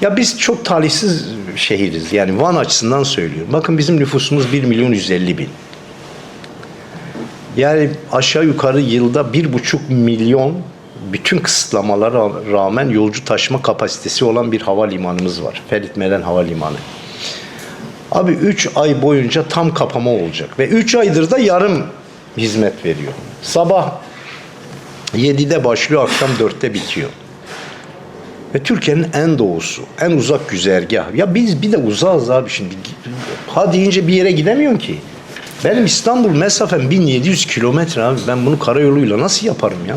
Ya biz çok talihsiz şehiriz. Yani Van açısından söylüyorum. Bakın bizim nüfusumuz 1 milyon 150 bin. Yani aşağı yukarı yılda 1,5 milyon bütün kısıtlamalara rağmen yolcu taşıma kapasitesi olan bir havalimanımız var. Ferit Meren Havalimanı. Abi 3 ay boyunca tam kapama olacak ve 3 aydır da yarım hizmet veriyor. Sabah 7'de başlıyor, akşam 4'te bitiyor. Ve Türkiye'nin en doğusu, en uzak güzergah. Ya biz bir de uzağız abi şimdi. Ha deyince bir yere gidemiyorsun ki. Benim İstanbul mesafem 1700 kilometre abi. Ben bunu karayoluyla nasıl yaparım ya?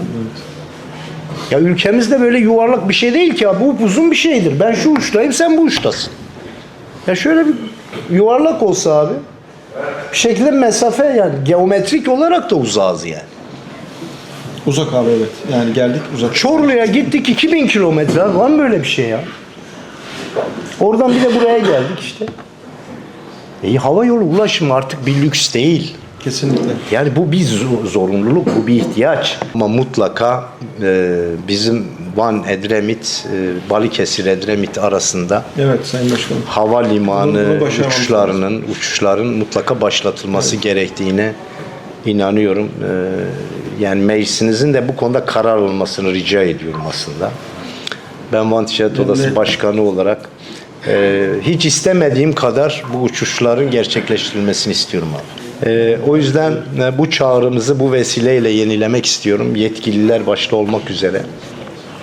Ya ülkemizde böyle yuvarlak bir şey değil ki ya. Bu uzun bir şeydir. Ben şu uçtayım, sen bu uçtasın. Ya şöyle bir yuvarlak olsa abi. Bir şekilde mesafe yani geometrik olarak da uzağız yani. Uzak abi evet. Yani geldik uzak. Çorlu'ya gittik 2000 kilometre. Var mı böyle bir şey ya? Oradan bir de buraya geldik işte. E, hava yolu ulaşımı artık bir lüks değil. Kesinlikle. Yani bu bir zo- zorunluluk, bu bir ihtiyaç. Ama mutlaka e, bizim Van Edremit, e, Balıkesir Edremit arasında Evet Sayın Başkanım. havalimanı Bunu- bunu uçuşlarının uçuşların mutlaka başlatılması gerektiğine inanıyorum. Ee, yani meclisinizin de bu konuda karar almasını rica ediyorum aslında. Ben Van Ticaret Odası. Başkanı olarak e, hiç istemediğim kadar bu uçuşların gerçekleştirilmesini istiyorum abi. Ee, o yüzden e, bu çağrımızı bu vesileyle yenilemek istiyorum. Yetkililer başta olmak üzere.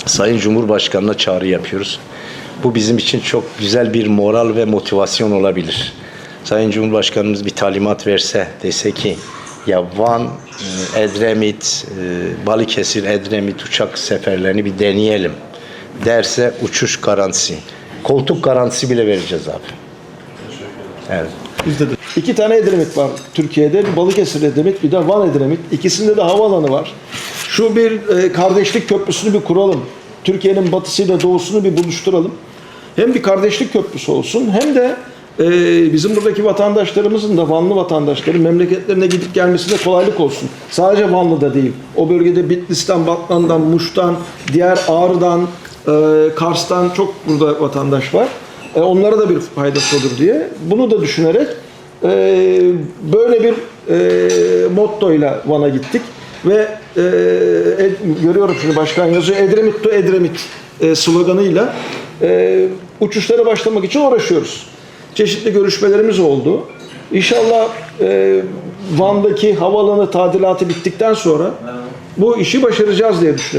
Sayın Cumhurbaşkanı'na çağrı yapıyoruz. Bu bizim için çok güzel bir moral ve motivasyon olabilir. Sayın Cumhurbaşkanımız bir talimat verse, dese ki ya Van, e, Edremit, e, Balıkesir, Edremit uçak seferlerini bir deneyelim derse uçuş garantisi, koltuk garantisi bile vereceğiz abi. Evet. Bizde de. İki tane Edremit var Türkiye'de. Bir Balıkesir Edremit, bir de Van Edremit. İkisinde de havaalanı var. Şu bir e, kardeşlik köprüsünü bir kuralım. Türkiye'nin batısıyla doğusunu bir buluşturalım. Hem bir kardeşlik köprüsü olsun hem de e, bizim buradaki vatandaşlarımızın da Vanlı vatandaşların memleketlerine gidip gelmesine kolaylık olsun. Sadece Vanlı'da değil. O bölgede Bitlis'ten, Batman'dan, Muş'tan, diğer Ağrı'dan, e, Kars'tan çok burada vatandaş var. E, onlara da bir faydası olur diye. Bunu da düşünerek e, böyle bir mottoyla Van'a gittik. Ve görüyorum şimdi başkan yazıyor Edremit to Edremit sloganıyla uçuşlara başlamak için uğraşıyoruz. Çeşitli görüşmelerimiz oldu. İnşallah e, Van'daki havaalanı tadilatı bittikten sonra bu işi başaracağız diye düşünüyorum.